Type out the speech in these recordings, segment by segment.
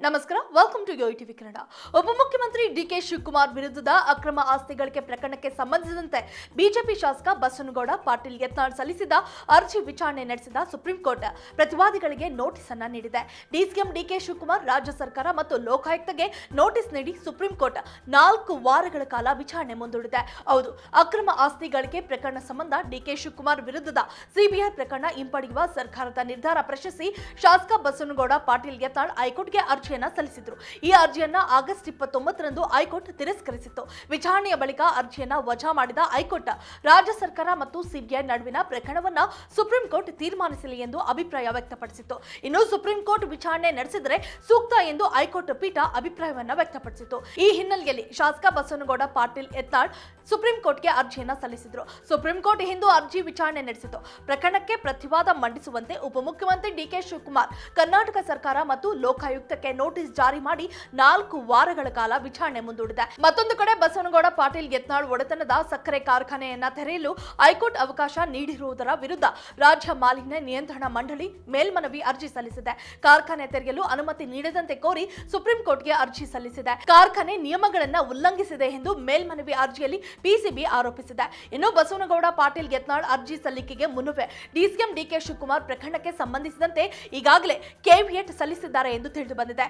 ನಮಸ್ಕಾರ welcome to Yo TV Kannada ಉಪಮುಖ್ಯಮಂತ್ರಿ DK Shivakumar ವಿರುದ್ಧದ ಅಕ್ರಮ ಆಸ್ತಿ ಗಳಿಕೆ ಪ್ರಕರಣಕ್ಕೆ ಸಂಬಂಧಿಸಿದಂತೆ ಬಿಜೆಪಿ ಶಾಸಕ ಬಸವನಗೌಡ ಪಾಟೀಲ್ ಯತ್ನಾಳ್ ಸಲ್ಲಿಸಿದ ಅರ್ಜಿ ವಿಚಾರಣೆ ನಡೆಸಿದ ಸುಪ್ರೀಂ ಕೋರ್ಟ್ ಪ್ರತಿವಾದಿಗಳಿಗೆ ನೋಟಿಸ್ ಅನ್ನ ನೀಡಿದೆ ಡಿಸಿಎಂ ಡಿಕೆ ಶಿವಕುಮಾರ್, ರಾಜ್ಯ ಸರ್ಕಾರ ಮತ್ತು ಲೋಕಾಯುಕ್ತಗೆ ನೋಟಿಸ್ ನೀಡಿ ಸುಪ್ರೀಂ ಕೋರ್ಟ್ ನಾಲ್ಕು ವಾರಗಳ ಕಾಲ ವಿಚಾರಣೆ ಮುಂದೂಡಿದೆ. ಹೌದು, ಅಕ್ರಮ ಆಸ್ತಿ ಗಳಿಕೆ ಪ್ರಕರಣ ಸಂಬಂಧ ಡಿಕೆ ಶಿವಕುಮಾರ್ ವಿರುದ್ಧದ ಸಿಬಿಐ ಪ್ರಕರಣ ಹಿಂಪಡೆಯುವ ಸರ್ಕಾರದ ನಿರ್ಧಾರ ಪ್ರಶ್ನಿಸಿ ಶಾಸಕ ಬಸವನಗೌಡ ಪಾಟೀಲ್ ಯತ್ನಾಳ್ ಹೈಕೋರ್ಟ್ಗೆ ಅರ್ಜಿಯನ್ನ ಸಲ್ಲಿಸಿದ್ರು. ಈ ಅರ್ಜಿಯನ್ನ ಆಗಸ್ಟ್ ಇಪ್ಪತ್ತೊಂಬತ್ತರಂದು ಹೈಕೋರ್ಟ್ ತಿರಸ್ಕರಿಸಿತ್ತು. ವಿಚಾರಣೆಯ ಬಳಿಕ ಅರ್ಜಿಯನ್ನ ವಜಾ ಮಾಡಿದ ಹೈಕೋರ್ಟ್, ರಾಜ್ಯ ಸರ್ಕಾರ ಮತ್ತು ಸಿಬಿಐ ನಡುವಿನ ಪ್ರಕರಣವನ್ನ ಸುಪ್ರೀಂ ಕೋರ್ಟ್ ತೀರ್ಮಾನಿಸಲಿ ಎಂದು ಅಭಿಪ್ರಾಯ ವ್ಯಕ್ತಪಡಿಸಿತ್ತು. ಇನ್ನು ಸುಪ್ರೀಂ ಕೋರ್ಟ್ ವಿಚಾರಣೆ ನಡೆಸಿದರೆ ಸೂಕ್ತ ಎಂದು ಹೈಕೋರ್ಟ್ ಪೀಠ ಅಭಿಪ್ರಾಯವನ್ನ ವ್ಯಕ್ತಪಡಿಸಿತ್ತು. ಈ ಹಿನ್ನೆಲೆಯಲ್ಲಿ ಶಾಸಕ ಬಸವನಗೌಡ ಪಾಟೀಲ್ ಯತ್ನಾಳ್ ಸುಪ್ರೀಂ ಕೋರ್ಟ್ಗೆ ಅರ್ಜಿಯನ್ನ ಸಲ್ಲಿಸಿದ್ರು. ಸುಪ್ರೀಂ ಕೋರ್ಟ್ ಇಂದು ಅರ್ಜಿ ವಿಚಾರಣೆ ನಡೆಸಿತು. ಪ್ರಕರಣಕ್ಕೆ ಪ್ರತಿವಾದ ಮಂಡಿಸುವಂತೆ ಉಪಮುಖ್ಯಮಂತ್ರಿ ಡಿಕೆ ಶಿವಕುಮಾರ್, ಕರ್ನಾಟಕ ಸರ್ಕಾರ ಮತ್ತು ಲೋಕಾಯುಕ್ತಕ್ಕೆ ನೋಟಿಸ್ ಜಾರಿ ಮಾಡಿ ನಾಲ್ಕು ವಾರಗಳ ಕಾಲ ವಿಚಾರಣೆ ಮುಂದೂಡಿದೆ. ಮತ್ತೊಂದು ಕಡೆ ಬಸವನಗೌಡ ಪಾಟೀಲ್ ಯತ್ನಾಳ್ ಒಡೆತನದ ಸಕ್ಕರೆ ಕಾರ್ಖಾನೆಯನ್ನ ತೆರೆಯಲು ಹೈಕೋರ್ಟ್ ಅವಕಾಶ ನೀಡಿರುವುದರ ವಿರುದ್ಧ ರಾಜ್ಯ ಮಾಲಿನ್ಯ ನಿಯಂತ್ರಣ ಮಂಡಳಿ ಮೇಲ್ಮನವಿ ಅರ್ಜಿ ಸಲ್ಲಿಸಿದೆ. ಕಾರ್ಖಾನೆ ತೆರೆಯಲು ಅನುಮತಿ ನೀಡದಂತೆ ಕೋರಿ ಸುಪ್ರೀಂ ಕೋರ್ಟ್ಗೆ ಅರ್ಜಿ ಸಲ್ಲಿಸಿದೆ. ಕಾರ್ಖಾನೆ ನಿಯಮಗಳನ್ನ ಉಲ್ಲಂಘಿಸಿದೆ ಎಂದು ಮೇಲ್ಮನವಿ ಅರ್ಜಿಯಲ್ಲಿ ಪಿಸಿಬಿ ಆರೋಪಿಸಿದೆ. ಇನ್ನು ಬಸವನಗೌಡ ಪಾಟೀಲ್ ಯತ್ನಾಳ್ ಅರ್ಜಿ ಸಲ್ಲಿಕೆಗೆ ಮುನ್ನವೇ ಡಿಸಿಎಂ ಡಿಕೆ ಶಿವಕುಮಾರ್ ಪ್ರಕರಣಕ್ಕೆ ಸಂಬಂಧಿಸಿದಂತೆ ಈಗಾಗಲೇ ಕೆವಿಯಟ್ ಸಲ್ಲಿಸಿದ್ದಾರೆ ಎಂದು ತಿಳಿದು ಬಂದಿದೆ.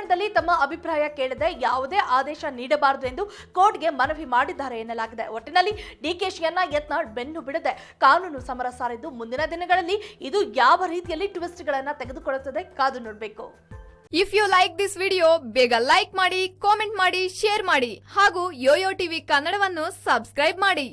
ಪ್ರಕರಣದಲ್ಲಿ ತಮ್ಮ ಅಭಿಪ್ರಾಯ ಕೇಳದೆ ಯಾವುದೇ ಆದೇಶ ನೀಡಬಾರದು ಎಂದು ಕೋರ್ಟ್ಗೆ ಮನವಿ ಮಾಡಿದ್ದಾರೆ ಎನ್ನಲಾಗಿದೆ. ಒಟ್ಟಿನಲ್ಲಿ ಡಿಕೆಶಿಯನ್ನ ಯತ್ನಾಳ್ ಬೆನ್ನು ಬಿಡದೆ ಕಾನೂನು ಸಮರ ಸಾರಿದ್ದು ಮುಂದಿನ ದಿನಗಳಲ್ಲಿ ಇದು ಯಾವ ರೀತಿಯಲ್ಲಿ ಟ್ವಿಸ್ಟ್ ಗಳನ್ನ ತೆಗೆದುಕೊಳ್ಳುತ್ತದೆ ಕಾದು ನೋಡಬೇಕು. If you like this video ಬೇಗ ಲೈಕ್ ಮಾಡಿ ಕಾಮೆಂಟ್ ಮಾಡಿ ಶೇರ್ ಮಾಡಿ ಹಾಗೂ ಯೋಯೋ ಟಿವಿ ಕನ್ನಡವನ್ನು ಸಬ್ಸ್ಕ್ರೈಬ್ ಮಾಡಿ.